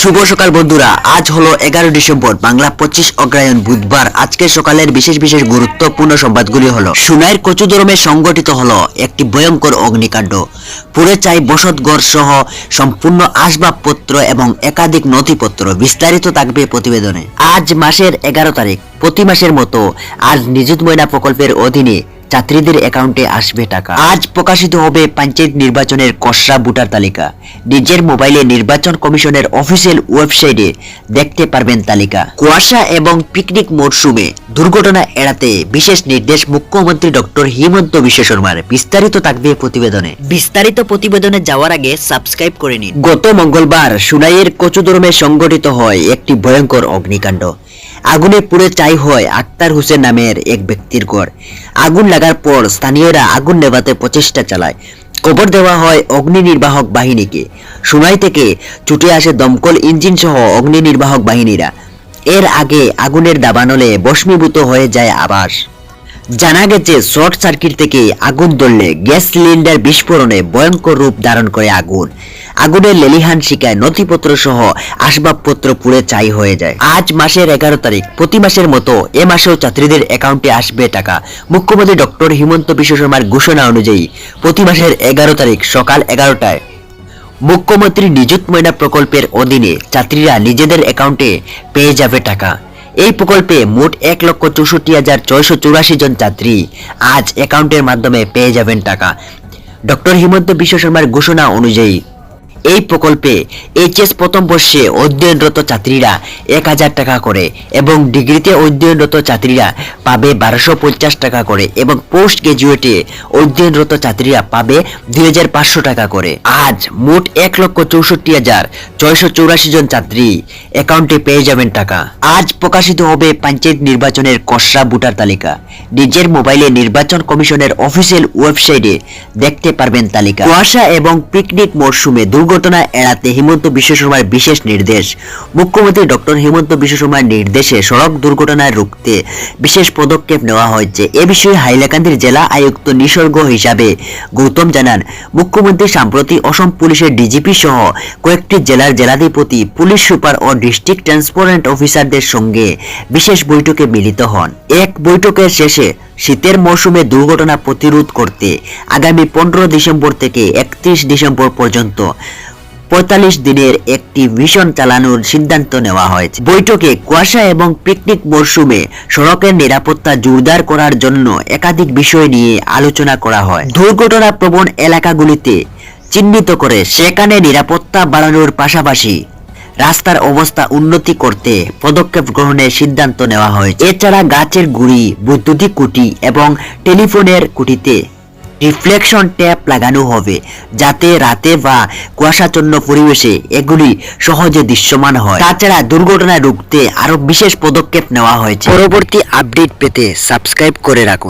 শুভ সকাল বন্ধুরা। আজ হলো এগারো ডিসেম্বর, বাংলা পঁচিশ অগ্রায়ণ বুধবার। আজকের সকালের বিশেষ বিশেষ গুরুত্বপূর্ণ সংবাদগুলি হলো সুনাইয়ের কচুদরমে সংগঠিত হলো একটি ভয়ঙ্কর অগ্নিকাণ্ড। পুড়ে চাই বসতগড় সহ সম্পূর্ণ আসবাবপত্র এবং একাধিক নথিপত্র বিস্তারিত থাকবে প্রতিবেদনে। আজ মাসের এগারো তারিখ, প্রতি মাসের মতো আজ নিযুত ময়না প্রকল্পের অধীনে ছাত্রীদের অ্যাকাউন্টে আসবে টাকা। আজ প্রকাশিত হবে পঞ্চায়েত নির্বাচনের কসরা ভোটার তালিকা। নিজের মোবাইলে নির্বাচন কমিশনের অফিসিয়াল ওয়েবসাইটে দেখতে পারবেন তালিকা। কুয়াশা এবং পিকনিক মরশুমে দুর্ঘটনা এড়াতে বিশেষ নির্দেশ মুখ্যমন্ত্রী ডক্টর হিমন্ত বিশ্ব শর্মার। বিস্তারিত থাকবে প্রতিবেদনে। বিস্তারিত প্রতিবেদনে যাওয়ার আগে সাবস্ক্রাইব করে নিন। গত মঙ্গলবার সুনাইয়ের কচুদরমে সংগঠিত হয় একটি ভয়ঙ্কর অগ্নিকাণ্ড। আগুনে পুড়ে চাই হয় আক্তার হোসেন নামের এক ব্যক্তির ঘর। আগুন লাগার পর স্থানীয়রা আগুন নেভাতে প্রচেষ্টা চালায়। কবর দেওয়া হয় অগ্নি নির্বাহক বাহিনীকে। সুনাই থেকে ছুটে আসে দমকল ইঞ্জিন সহ অগ্নি নির্বাহক বাহিনীরা। এর আগে আগুনের দাবানলে বস্মীভূত হয়ে যায় আবাস। জানা গেছে, শর্ট সার্কিট থেকে আগুন ধরলে গ্যাস সিলিন্ডার বিস্ফোরণে ভয়ঙ্কর রূপ ধারণ করে আগুন। আগুনের লেলিহান শিকায় নথিপত্র সহ আসবাবপত্র পুড়ে চাই হয়ে যায়। আজ মাসের এগারো তারিখ, প্রতি মাসের মতো এ মাসেও ছাত্রীদের অ্যাকাউন্টে আসবে টাকা। মুখ্যমন্ত্রী ডক্টর হিমন্ত বিশ্ব শর্মার ঘোষণা অনুযায়ী প্রতি মাসের এগারো তারিখ সকাল এগারোটায় মুখ্যমন্ত্রী নিযুত ময়না প্রকল্পের অধীনে ছাত্রীরা নিজেদের অ্যাকাউন্টে পেয়ে যাবে টাকা। এই প্রকল্পে মোট এক লক্ষ চৌষট্টি হাজার ছয়শো চুরাশি জন যাত্রী আজ অ্যাকাউন্টের মাধ্যমে পেয়ে যাবেন টাকা। ডক্টর হিমন্ত বিশ্ব শর্মার ঘোষণা অনুযায়ী এই প্রকল্পে এইচএস প্রথম বর্ষে অধ্যয়নরত ছাত্রীরা এক হাজার টাকা করে এবং ডিগ্রিতে অধ্যয়নরত ছাত্রীরা পাবে বারোশো পঞ্চাশ টাকা করে এবং পোস্ট গ্রাজুয়েটে অধ্যয়নরত ছাত্রীরা পাবে দুই হাজার পাঁচশো টাকা করে। আজ মোট এক লক্ষ চৌষট্টি হাজার ছয়শো চৌরাশি জন ছাত্রী অ্যাকাউন্টে পেয়ে যাবেন টাকা। আজ প্রকাশিত হবে পঞ্চায়েত নির্বাচনের কসরা ভোটার তালিকা। নিজের মোবাইলে নির্বাচন কমিশনের অফিসিয়াল ওয়েবসাইটে দেখতে পারবেন তালিকা। কুয়াশা এবং পিকনিক মরশুমে দুর্ঘটনা এড়াতে হিমন্ত বিশ্ব শর্মার বিশেষ নির্দেশ। মুখ্যমন্ত্রী ডক্টর হিমন্ত বিশ্ব শর্মার নির্দেশে সড়ক দুর্ঘটনায় রুখতে বিশেষ পদক্ষেপ নেওয়া হয়েছে। এ বিষয়ে হাইলাকান্দির জেলা আয়ুক্ত নিসর্গ হিসাবে গৌতম জানান, মুখ্যমন্ত্রী সম্প্রতি অসম পুলিশের ডিজিপি সহ কয়েকটি জেলার জেলাধিপতি, পুলিশ সুপার ও ডিস্ট্রিক্ট ট্রান্সপারেন্ট অফিসারদের সঙ্গে বিশেষ বৈঠকে মিলিত হন। এক বৈঠকের শেষে শীতের মৌসুমে দুর্ঘটনা প্রতিরোধ করতে আগামী পনেরো ডিসেম্বর থেকে একত্রিশ ডিসেম্বর পর্যন্ত পঁয়তাল্লিশ দিনের একটি মিশন চালানোর সিদ্ধান্ত নেওয়া হয়েছে। বৈঠকে কুয়াশা এবং পিকনিক মরশুমে সড়কের নিরাপত্তা জোরদার করার জন্য একাধিক বিষয় নিয়ে আলোচনা করা হয়। দুর্ঘটনা প্রবণ এলাকাগুলিতে চিহ্নিত করে সেখানে নিরাপত্তা বাড়ানোর পাশাপাশি রাস্তার অবস্থা উন্নতি করতে পদক্ষেপ গ্রহণের সিদ্ধান্ত নেওয়া হয়েছে। এছাড়া গাছের গুড়ি, বৈদ্যুতিক কুটি এবং টেলিফোনের কুটিতে রিফ্লেকশন ট্যাপ লাগানো হবে, যাতে রাতে বা কুয়াশাচ্ছন্ন পরিবেশে এগুলি সহজে দৃশ্যমান হয়। তাছাড়া দুর্ঘটনা রুখতে আরও বিশেষ পদক্ষেপ নেওয়া হয়েছে। পরবর্তী আপডেট পেতে সাবস্ক্রাইব করে রাখুন।